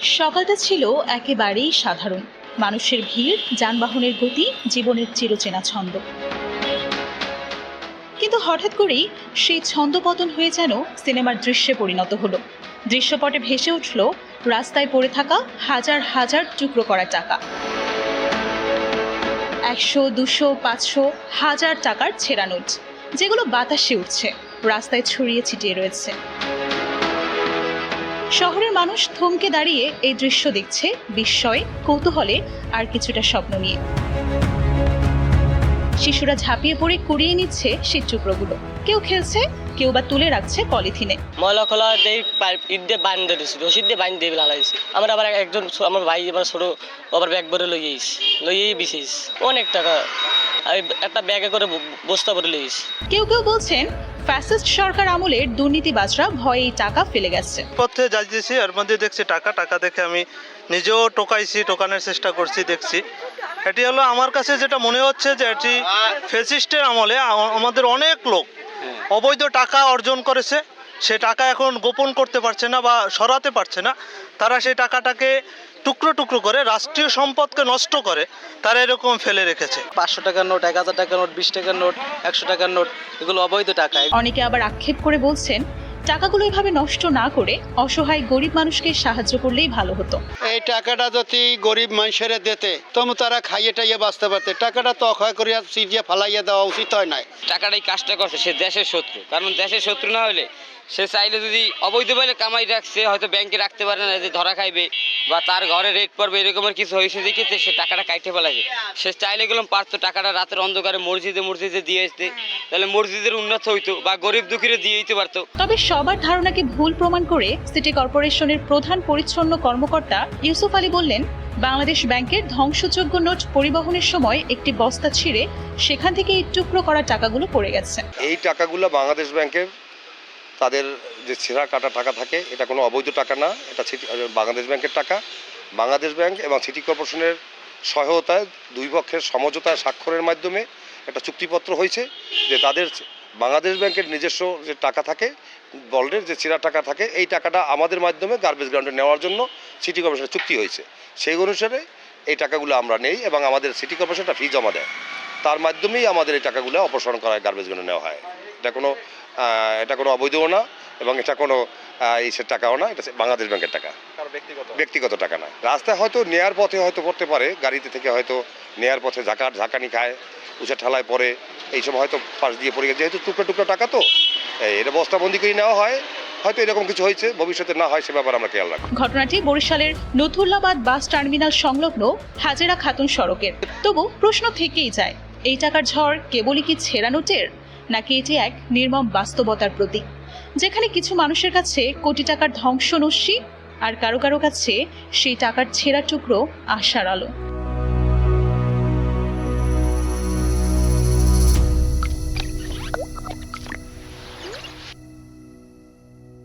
সকালটা ছিল একেবারেই সাধারণ। মানুষের ভিড়, যানবাহনের গতি, জীবনের চিরচেনা ছন্দ। কিন্তু হঠাৎ করেই সেই ছন্দপতন হয়ে যেন সিনেমার দৃশ্যে পরিণত হলো। দৃশ্যপটে ভেসে উঠল রাস্তায় পড়ে থাকা হাজার হাজার টুকরো করা টাকা। একশো, দুশো, পাঁচশো, হাজার টাকার ছেঁড়া নোট, যেগুলো বাতাসে উঠছে। রাস্তায় ছড়িয়ে ছিটিয়ে রয়েছে। শহরের মানুষ থমকে দাঁড়িয়ে এই দৃশ্য দেখছে বিস্ময়ে কৌতূহলে আর কিছুটা স্বপ্ন নিয়ে। শিশুরা ঝাঁপিয়ে পড়ে কুড়িয়ে নিচ্ছে সেই টুকরোগুলো। কেউ খেলছে কেউ বা তুলে রাখছে পলিথিনে। ময়লা খোলা দেই ইট দিয়ে বান দিয়েছি রশিদ দিয়ে বান দিয়ে লাগাইছি আমার আবার একজন আমার ভাই আমার ছোট আবার ব্যাগ ভরে লইয়েছ লইয়েই বিছিস। অনেক টাকা। একটা ব্যাগে করে বস্তা ভরে লইয়েছ কেউ কেউ বলছেন ফ্যাসিস্ট সরকার আমলের দুর্নীতিবাজরা ভয়েই এই টাকা ফেলে গেছে। পথে যাইতেছি আর মধ্যে দেখছি টাকা টাকা দেখে আমি নিজেও টোকাইছি টোকানোর চেষ্টা করছি দেখছি। এটি হলো আমার কাছে যেটা মনে হচ্ছে যে এটি ফ্যাসিস্টের আমলে আমাদের অনেক লোক অবৈধ টাকা অর্জন করেছে। সে টাকা এখন গোপন করতে পারছে না বা সরাতে পারছে না তারা সেই টাকাটাকে টুকরো টুকরো করে রাষ্ট্রীয় সম্পদকে নষ্ট করে তারা এরকম ফেলে রেখেছে। পাঁচশো টাকার নোট এক হাজার টাকার নোট বিশ টাকার নোট একশো টাকার নোট এগুলো অবৈধ টাকা। অনেকে আবার আক্ষেপ করে বলছেন টাকাগুলো এভাবে নষ্ট না করে অসহায় গরিব মানুষকে সাহায্য করলেই ভালো হতো। এই টাকাটা যদি গরিব মানুষের দিতে তবু তারা খাইয়ে টাইয়ে বাঁচতে পারতে। টাকাটা তো অক্ষয় করিয়া সিটিয়ে ফালাইয়া দেওয়া উচিত হয় নাই। টাকাটাই কাজটা করছে সে দেশের শত্রু। কারণ দেশের শত্রু না হলে সে চাইলে যদি অবৈধ বলে কামাই রাখছে হয়তো ব্যাংকে রাখতে পারে না যে ধরা খাইবে বা তার ঘরে রেট পড়বে এরকমের কিছু হয়েছে দেখেছে সে টাকাটা কাইটে ফেলাছে সে চাইলে গেলাম পারতো টাকাটা রাতের অন্ধকারে মসজিদে মসজিদে দিয়ে আসতে। তাহলে মসজিদের উন্নত হইতো বা গরিব দুঃখীরা দিয়ে দিতে পারতো। তবে সবার ধারণাকে ভুল প্রমাণ করে সিটি কর্পোরেশনের প্রধান পরিচ্ছন্ন কর্মকর্তা ইউসুফ আলী বললেন বাংলাদেশ ব্যাংকের ধ্বংসযোগ্য নোট পরিবহনের সময় একটি বস্তা ছিঁড়ে সেখান থেকে এই টুকরো করা টাকাগুলো পড়ে গেছে। এই টাকাগুলো বাংলাদেশ ব্যাংকের তাদের যে ছেঁড়া কাটা টাকা থাকে, এটা কোনো অবৈধ টাকা না, এটা সিটি- বাংলাদেশ ব্যাংকের টাকা। বাংলাদেশ ব্যাংক এবং সিটি কর্পোরেশনের সহায়তায়, দুই পক্ষের সমঝোতায় স্বাক্ষরের মাধ্যমে একটা চুক্তিপত্র হয়েছে যে তাদের বাংলাদেশ ব্যাংকের নিজস্ব যে টাকা থাকে, বল্ডের যে ছেঁড়া টাকা থাকে, এই টাকাটা আমাদের মাধ্যমে গার্বেজ গ্রাউন্ডে নেওয়ার জন্য সিটি কর্পোরেশনের চুক্তি হয়েছে। সেই অনুসারে এই টাকাগুলো আমরা নেই এবং আমাদের সিটি কর্পোরেশন একটা ফি জমা দেয়। তার মাধ্যমেই আমাদের এই টাকাগুলো অপসারণ করা হয় গার্বেজ গ্রাউন্ডে নেওয়া হয়। এটা কোনো এটা কোনো অবৈধও না এবং এটা কোনো ইসের টাকাও না এটা বাংলাদেশ ব্যাংকের টাকা। ব্যক্তিগত? টাকা না। রাস্তায় হয়তো নেয়ার পথে হয়তো পড়তে পারে গাড়িতে থেকে হয়তো নেয়ার পথে ঝাঁকার ঝাঁকানি খায় উঁচা ঠালায় পড়ে এই সময় হয়তো পাশ দিয়ে পড়ে গেছে। যেহেতু টুকরো টুকরো টাকা তো এটা বস্তাবন্দি করে নেওয়া হয়। হয়তো এরকম কিছু হয়েছে ভবিষ্যতে না হয় সে ব্যাপারে আমরা খেয়াল রাখব। ঘটনাটি বরিশালের নথুল্লাবাদ বাস টার্মিনাল সংলগ্ন হাজেরা খাতুন সড়কের। তবু প্রশ্ন থেকেই যায় এই টাকার ঝড় কেবলই কি ছেঁড়া নোটের নাকি এটি এক নির্মম বাস্তবতার প্রতীক, যেখানে কিছু মানুষের কাছে কোটি টাকার ধ্বংস নস্যি আর কারও কারও কাছে সেই টাকার ছেঁড়া টুকরো আশার আলো।